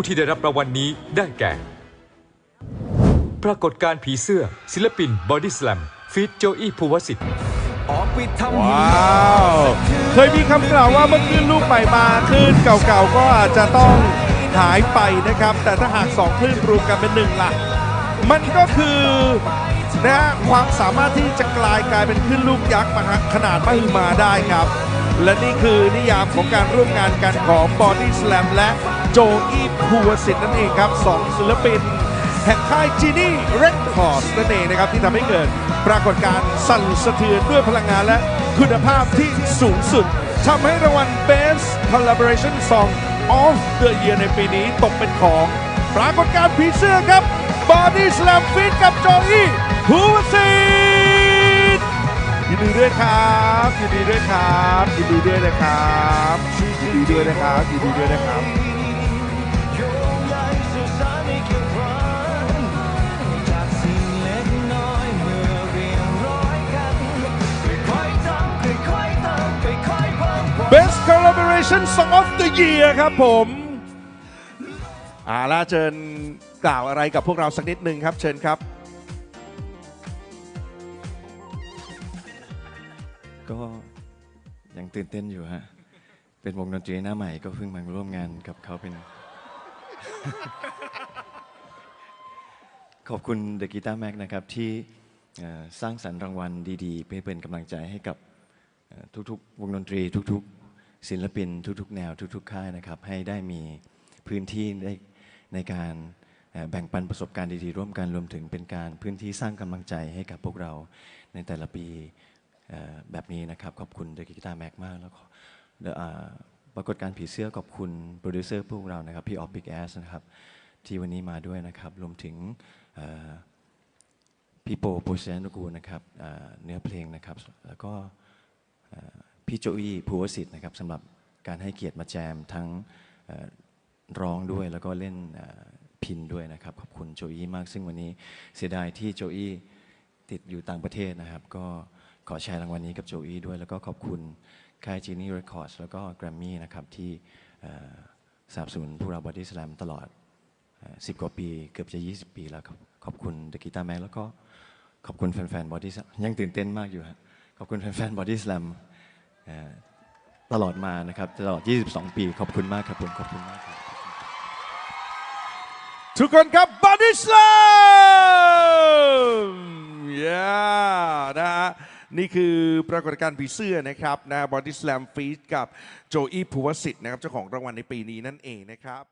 ผู้ที่ได้รับรางวัลนี้ได้แก่ ปรากฏการณ์ผีเสื้อ ศิลปินบอดี้ส a ลมฟีดโจอี้ภูวสิทธิ์ออกไปทำว้าวเคยมีคำกล่าวว่าเมื่อคลื่นลูกใหม่มาคลื่นเก่าๆก็อาจจะต้องหายไปนะครับ แต่ถ้าหากสองคลื่นรวมกันเป็นหนึ่งล่ะ มันก็คือนะฮะความสามารถที่จะกลายกลายเป็นคลื่นลูกยักษ์มหาขนาดมหึมาได้ครับ และนี่คือนิยามของการร่วมงานกันของ Body Slam และ โจอี้ภูวสิทธิ์นั่นเองครับสองศิลปิน แห่งค่ายจีนี่เรคคอร์สนั่นเองนะครับที่ทำให้เกิดปรากฏการณ์สั่นสะเทือนด้วยพลังงานและคุณภาพที่สูงสุดทำให้รางวัล Best Collaboration Song of the Year ในปีนี้ตกเป็นของ ปรากฏการณ์ผีเสื้อครับ Body Slam Fit กับโจอี้ภูวสิทธิ์ยินดีด้วยครับยินดีด้วยครับยินดีด้วยนะครับยินดีด้วยนะครับยินดีด้วยนะครับ Collaboration Song of the Year ครับผมอาล่ะเชิญกล่าวอะไรกับพวกเราสักนิดหนึ่งครับ เชิญครับ ก็ยังตื่นเต้นอยู่ฮะ เป็นวงดนตรีหน้าใหม่ก็เพิ่งมาร่วมงานกับเขาเป็น ขอบคุณ The Guitar Mac นะครับ ที่สร้างสรรค์รางวัลดีๆ เพื่อเป็นกำลังใจให้กับทุกๆ วงดนตรีทุก ๆ ศิลปินทุกๆ แนวทุกๆ ค่ายนะครับ ให้ได้มีพื้นที่ได้ในการแบ่งปันประสบการณ์ดีๆ ร่วมกันรวมถึงเป็นการพื้นที่สร้างกำลังใจให้กับพวกเราในแต่ละปีแบบนี้นะครับ ขอบคุณ The Guitar Mac มากแล้วก็ปรากฏการผีเสื้อขอบคุณโปรดิวเซอร์พวกเรานะครับ พี่ออฟบิ๊กแอสนะครับ ที่วันนี้มาด้วยนะครับ รวมถึงพี่โปโปรเซนกูนะครับเนื้อเพลงนะครับ แล้วก็ พี่โจอี้ภูวสิทธิ์นะครับสำหรับการให้เกียรติมาแจมทั้งร้องด้วยแล้วก็เล่นพินด้วยนะครับ ขอบคุณโจอี้มาก ซึ่งวันนี้เสียดายที่โจอี้ติดอยู่ต่างประเทศนะครับ ก็ขอแชร์รางวัลนี้กับโจอี้ด้วย แล้วก็ขอบคุณค่ายจีนี่เรคคอร์ดแล้วก็แกรมมี่นะครับที่สนับสนุนพวกเราบอดี้สแลมตลอดสิบกว่าปีเกือบจะ 20 ปีแล้วครับขอบคุณ The Guitar Man แล้วก็ขอบคุณแฟนๆ Body Slam ยังตื่นเต้นมากอยู่ฮะขอบคุณแฟนๆ Body Slam เอ่อ ตลอดมานะครับตลอด 22 ปี ขอบคุณมากครับผมขอบคุณมากครับทุกคนครับบอดี้สลมย่านะฮะนี่คือปรากฏการณ์ผีเสื้อนะครับนะ Body Slam Feat กับโจอี้ภูวสิทธิ์นะครับเจ้าของรางวัลในปีนี้นั่นเองนะครับ